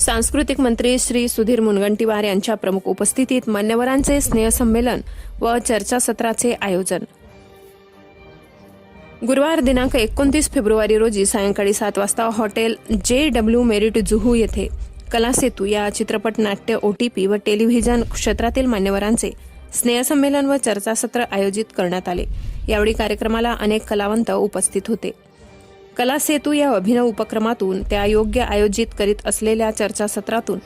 सांस्कृतिक मंत्री श्री सुधीर मुनगंटीवार यांच्या प्रमुख उपस्थितीत मान्यवरांचे स्नेहसंमेलन व चर्चासत्राचे आयोजन. गुरुवार दिनांक एकोणतीस फेब्रुवारी रोजी सायंकाळी सात वाजता hotel J W merit Juhu येथे कलासेतू या चित्रपट नाट्य ओटीपी व टेलिव्हिजन क्षेत्रातील मान्यवरांचे स्नेहसंमेलन व चर्चासत्र आयोजित करण्यात आले. यावेळी कार्यक्रमाला अनेक कलावंत उपस्थित होते. कला सेतू या अभिनव उपक्रमातून त्या योग्य आयोजित करीत असलेल्या चर्चासत्रातून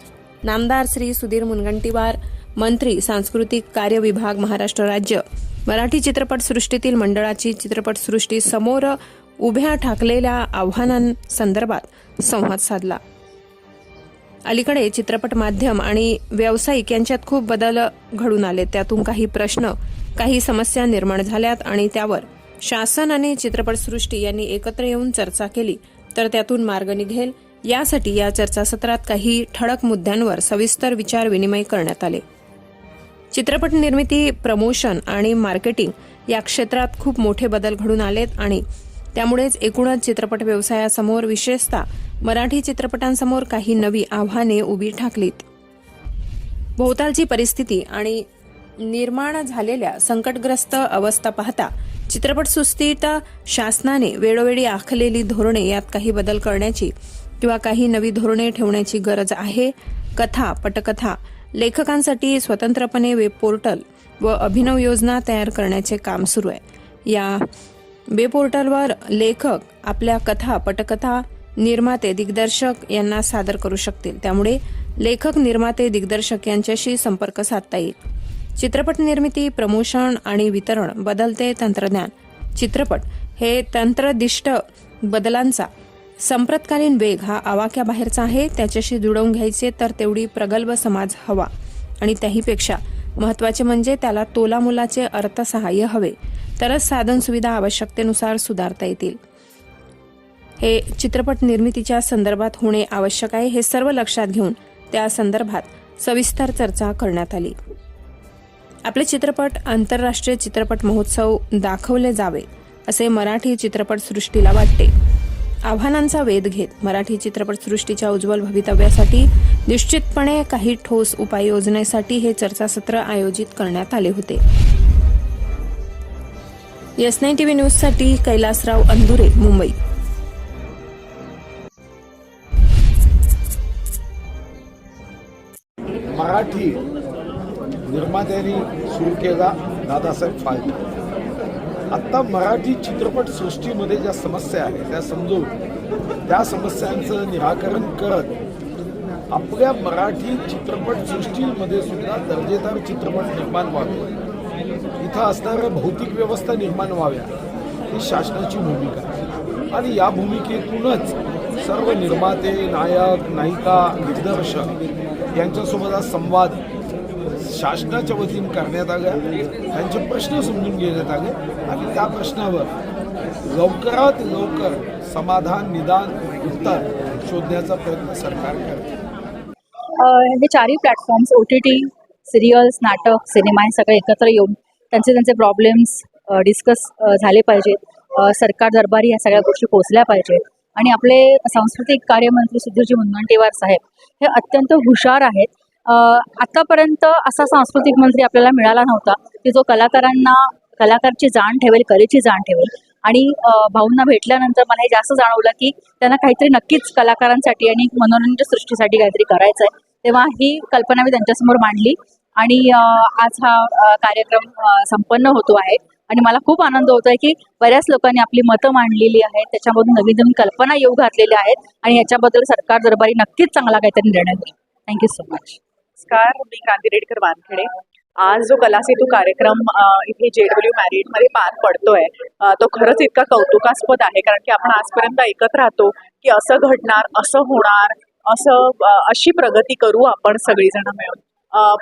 नामदार श्री सुधीर मुनगंटीवार मंत्री सांस्कृतिक कार्य विभाग महाराष्ट्र राज्य मराठी चित्रपटसृष्टीतील मंडळाची चित्रपटसृष्टी समोर उभ्या ठाकलेल्या आव्हानांसंदर्भात संवाद साधला. अलीकडे चित्रपट माध्यम आणि व्यावसायिक यांच्यात खूप बदल घडून आले. त्यातून काही प्रश्न काही समस्या निर्माण झाल्यात आणि त्यावर शासन आणि चित्रपटसृष्टी यांनी एकत्र येऊन चर्चा केली. तर त्यातून मार्ग निघेल. यासाठी या चर्चासत्रात काही ठळक मुद्द्यांवर सविस्तर विचार विनिमय करण्यात आले. चित्रपट निर्मिती प्रमोशन आणि मार्केटिंग या क्षेत्रात खूप मोठे बदल घडून आलेत आणि त्यामुळेच एकूणच चित्रपट व्यवसायासमोर विशेषतः मराठी चित्रपटांसमोर काही नवी आव्हाने उभी ठाकलीत. भोवतालची परिस्थिती आणि निर्माण झालेल्या संकटग्रस्त अवस्था पाहता चित्रपट चित्रपटसृष्टीत शासनाने वेळोवेळी आखलेली धोरणे यात काही बदल करण्याची किंवा काही नवी धोरणे ठेवण्याची गरज आहे. कथा पटकथा लेखकांसाठी स्वतंत्रपणे वेब पोर्टल व अभिनव योजना तयार करण्याचे काम सुरू आहे. या वेब पोर्टलवर लेखक आपल्या कथा पटकथा निर्माते दिग्दर्शक यांना सादर करू शकतील. त्यामुळे लेखक निर्माते दिग्दर्शक यांच्याशी संपर्क साधता येईल. चित्रपट निर्मिती प्रमोशन आणि वितरण बदलते तंत्रज्ञान. चित्रपट हे तंत्रदिष्ट बदलांचा संप्रतकालीन वेग हा आवाक्याबाहेरचा आहे. त्याच्याशी जुळवून घ्यायचे तर तेवढी प्रगल्भ समाज हवा. आणि त्याहीपेक्षा महत्त्वाचे म्हणजे त्याला तोलामुलाचे अर्थसहाय्य हवे. तरच साधन सुविधा आवश्यकतेनुसार सुधारता येतील. हे चित्रपट निर्मितीच्या संदर्भात होणे आवश्यक आहे हे सर्व लक्षात घेऊन त्या संदर्भात सविस्तर चर्चा करण्यात आली. आपले चित्रपट आंतरराष्ट्रीय चित्रपट महोत्सव दाखवले जावे असे मराठी चित्रपटसृष्टीला वाटते. आव्हानांचा वेध घेत मराठी चित्रपटसृष्टीच्या उज्ज्वल भवितव्यासाठी निश्चितपणे काही ठोस उपाययोजनेसाठी हे चर्चासत्र आयोजित करण्यात आले होते. एस नाईन टीव्ही न्यूजसाठी कैलासराव अंदुरे मुंबई. मराठी त्यांनी सुरू केला दादासाहेब फाळके. आत्ता मराठी चित्रपटसृष्टीमध्ये ज्या समस्या आहेत त्या समजून त्या समस्यांचं निराकरण करत आपल्या मराठी चित्रपटसृष्टीमध्ये सुद्धा दर्जेदार चित्रपट निर्माण व्हावे. इथं असणाऱ्या भौतिक व्यवस्था निर्माण व्हाव्या ही शासनाची भूमिका आहे. आणि या भूमिकेतूनच सर्व निर्माते नायक नायिका दिग्दर्शक यांच्यासोबत संवाद शासनाच्या वतीनं करण्यात आल्या त्यांचे प्रश्न समजून घेण्यात आले. आणि त्या प्रश्नावर लवकरात लवकर समाधान निदान उत्तर शोधण्याचा प्रयत्न सरकार करते. हे चारही platforms O T T serials नाटक सिनेमा हे सगळे एकत्र येऊन त्यांचे त्यांचे प्रॉब्लेम्स डिस्कस झाले पाहिजेत. सरकार दरबारी या सगळ्या गोष्टी पोचल्या पाहिजेत. आणि आपले सांस्कृतिक कार्यमंत्री सुधीरजी मुनगंटीवार साहेब हे अत्यंत हुशार आहेत. आतापर्यंत असा सांस्कृतिक मंत्री आपल्याला मिळाला नव्हता की जो कलाकारांना कलाकारची जाण ठेवेल कलेची जाण ठेवेल. आणि भाऊंना भेटल्यानंतर मला हे जास्त जाणवलं की त्यांना काहीतरी नक्कीच कलाकारांसाठी आणि मनोरंजन सृष्टीसाठी काहीतरी करायचं आहे तेव्हा ही कल्पना मी त्यांच्यासमोर मांडली. आणि आज हा कार्यक्रम संपन्न होतो आहे. आणि मला खूप आनंद होतोय की बऱ्याच लोकांनी आपली मतं मांडलेली आहेत त्याच्यामधून नवीन नवीन कल्पना येऊ घातलेल्या आहेत आणि याच्याबद्दल सरकार दरबारी नक्कीच चांगला काहीतरी निर्णय घेईल थँक्यू सो मच नमस्कार मी क्रांती रेडकर वानखेडे. आज जो कला सेतू कार्यक्रम इथे जे डब्ल्यू मॅरिटमध्ये पार पडतोय तो खरंच इतका कौतुकास्पद आहे कारण की आपण आजपर्यंत ऐकत राहतो की असं घडणार असं होणार असं अशी प्रगती करू आपण सगळीजण मिळून.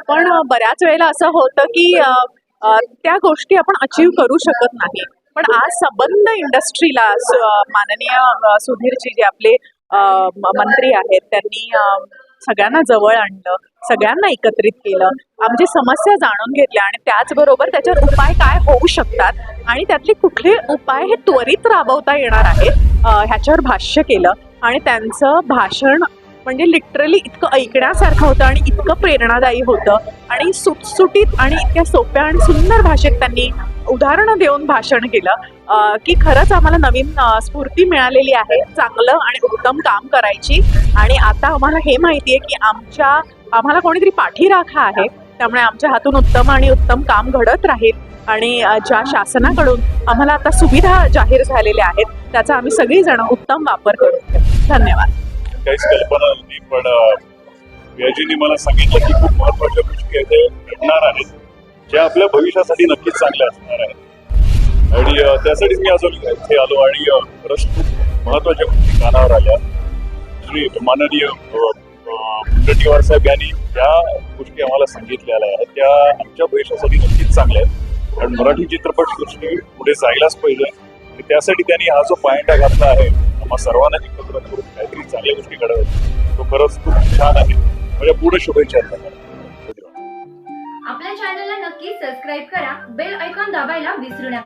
पण बऱ्याच वेळेला असं होतं की त्या गोष्टी आपण अचीव करू शकत नाही. पण आज संबंध इंडस्ट्रीला माननीय सुधीरजी जे आपले मंत्री आहेत त्यांनी सगळ्यांना जवळ आणलं. सगळ्यांना एकत्रित केलं. आमची समस्या जाणून घेतल्या आणि त्याचबरोबर त्याच्यावर उपाय काय होऊ शकतात आणि त्यातले कुठले उपाय हे त्वरित राबवता येणार आहेत ह्याच्यावर भाष्य केलं. आणि त्यांचं भाषण म्हणजे लिटरली इतकं ऐकण्यासारखं होतं आणि इतकं प्रेरणादायी होतं. आणि सुटसुटीत आणि इतक्या सोप्या आणि सुंदर भाषेत त्यांनी उदाहरणं देऊन भाषण केलं की खरंच आम्हाला नवीन स्फूर्ती मिळालेली आहे चांगलं आणि उत्तम काम करायची. आणि आता आम्हाला हे माहिती आहे की आमच्या आम्हाला कोणीतरी पाठीराखा आहे. त्यामुळे आमच्या हातून उत्तम आणि उत्तम काम घडत राहील. आणि ज्या शासनाकडून आम्हाला आता सुविधा जाहीर झालेल्या आहेत त्याचा आम्ही सगळीजण उत्तम वापर करू. धन्यवाद. काहीच कल्पना नव्हती पण व्याजींनी मला सांगितलं की खूप महत्त्वाच्या गोष्टी आहेत घडणार आहेत. ज्या आपल्या भविष्यासाठी नक्कीच चांगल्या असणार आहेत. आणि त्यासाठीच मी अजून इथे आलो आणि खरंच खूप महत्त्वाच्या गोष्टी कानावर आल्या. श्री माननीय मुनगंटीवार साहेब यांनी ज्या गोष्टी आम्हाला सांगितलेल्या आहेत त्या आमच्या भविष्यासाठी नक्कीच चांगल्या आहेत. कारण मराठी चित्रपट सृष्टी पुढे जायलाच पाहिजे. आणि त्यासाठी त्यांनी हा जो पायंटा घातला आहे आम्हा सर्वांना एकत्र करून काहीतरी चांगल्या गोष्टी घडवत तो खरंच खूप छान आहे. माझ्या पूर्ण शुभेच्छा आपल्या चॅनलला नक्की सबस्क्राईब करा. बेल ऐकॉन दाबायला विसरू नका.